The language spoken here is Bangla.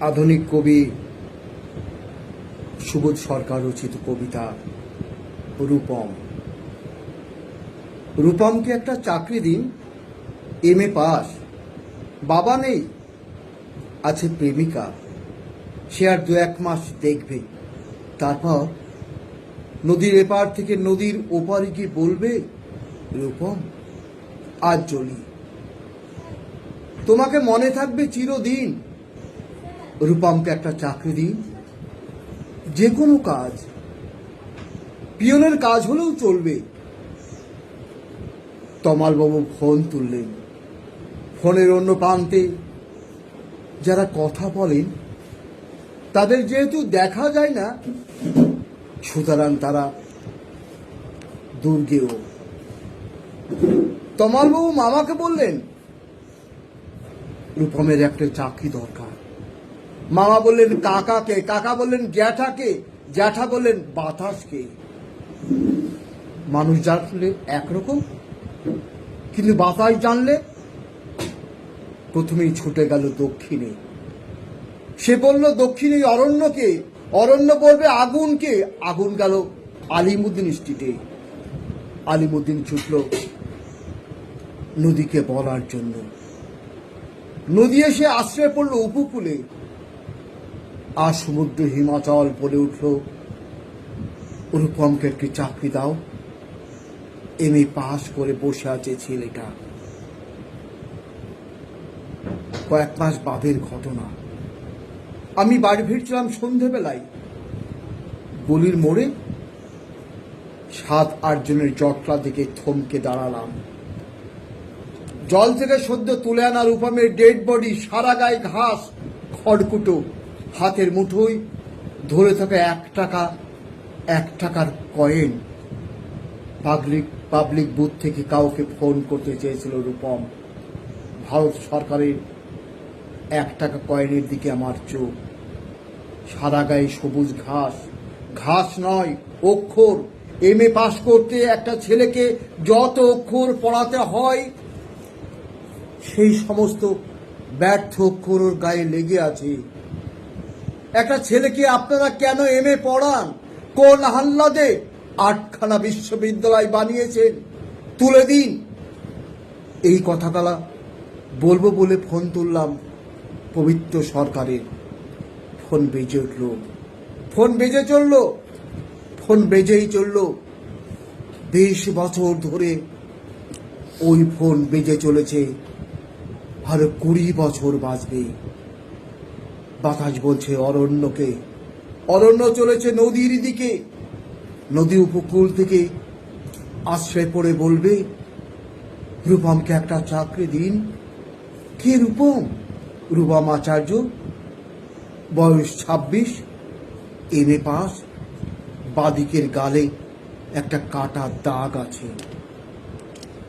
আধুনিক কবি সুবোধ সরকার রচিত কবিতা রূপম। রূপমকে একটা চাকরি দিন? M A pass. বাবা নেই। আছে প্রেমিকা। সে আর দু এক মাস দেখবে। তারপর নদীর এপার থেকে নদীর ওপারে গিয়ে বলবে, রূপম, আজ জলি তোমাকে মনে থাকবে চিরদিন। রূপমকে একটা চাকরি দিন। যে কোনো কাজ, পিয়নের কাজ হলেও চলবে। তমালবাবু ফোন তুললেন। ফোনের অন্য প্রান্তে যারা কথা বলেন, তাদের যেহেতু দেখা যায় না, সুতরাং তারা দুর্গেও তমালবাবু মামাকে বললেন, রূপমের একটা চাকরি দরকার। মামা বললেন, কাকাকে? কাকা বললেন, জ্যাঠাকে? জ্যাঠা বললেন, বাতাসকে। মানুষ জানলে একরকম, কিন্তু বাতাস জানলে প্রথমেই ছুটে গেল দক্ষিণে। সে বলল, দক্ষিণে অরণ্যকে, অরণ্য বলবে আগুনকে। আগুন গেল আলিমুদ্দিন স্ট্রিটে। আলিমুদ্দিন ছুটল নদীকে বলার জন্য। নদী এসে আশ্রয় পড়ল উপকূলে। আর সমুদ্র হিমাচল বলে উঠল, রূপমকে একটি চাকরি দাও। এম এ পাস করে বসে আছে ছেলেটা। কয়েক মাস বাদের ঘটনা। আমি বাড়ি ফিরছিলাম সন্ধেবেলায়। গলির মোড়ে সাত আট জনের জটলা দিকে থমকে দাঁড়ালাম। জল থেকে সদ্য তুলে আনা রূপমের ডেড বডি সারা গায়ে ঘাস, খড়কুটো হাতের মুঠোয় ধরে থাকা এক টাকা, এক টাকার কয়েন পাবলিক পাবলিক বুথ থেকে কাউকে ফোন করতে চেয়েছিল রূপম। ভারত সরকারের এক টাকা কয়েনের দিকে আমার চোখ। সারা গায়ে সবুজ ঘাস। ঘাস নয়, অক্ষর। এম এ পাশ করতে একটা ছেলেকে যত অক্ষর পড়াতে হয়, সেই সমস্ত ব্যর্থ অক্ষর ওর গায়ে লেগে আছে। একটা ছেলেকে আপনারা কেন এম এ পড়ান? কোন হাল্লাদে আটখানা বিশ্ববিদ্যালয় বানিয়েছেন। তুলে দিন। এই কথাগুলা বলব বলে ফোন তুললাম পবিত্র সরকারের। ফোন বেজে উঠল। ফোন বেজে চলল। ফোন বেজেই চলল। বিশ বছর ধরে ওই ফোন বেজে চলেছে। আরও কুড়ি বছর বাঁচবে। বাতাস বলছে অরণ্যকে। অরণ্য চলেছে নদীর দিকে। নদী উপকূল থেকে আশ্রয় পড়ে বলবে, রূপমকে একটা চাকরি দিন। কে রূপম? রূপম আচার্য। বয়স ছাব্বিশ এম এ পাস বাদিকের গালে একটা কাটা দাগ আছে।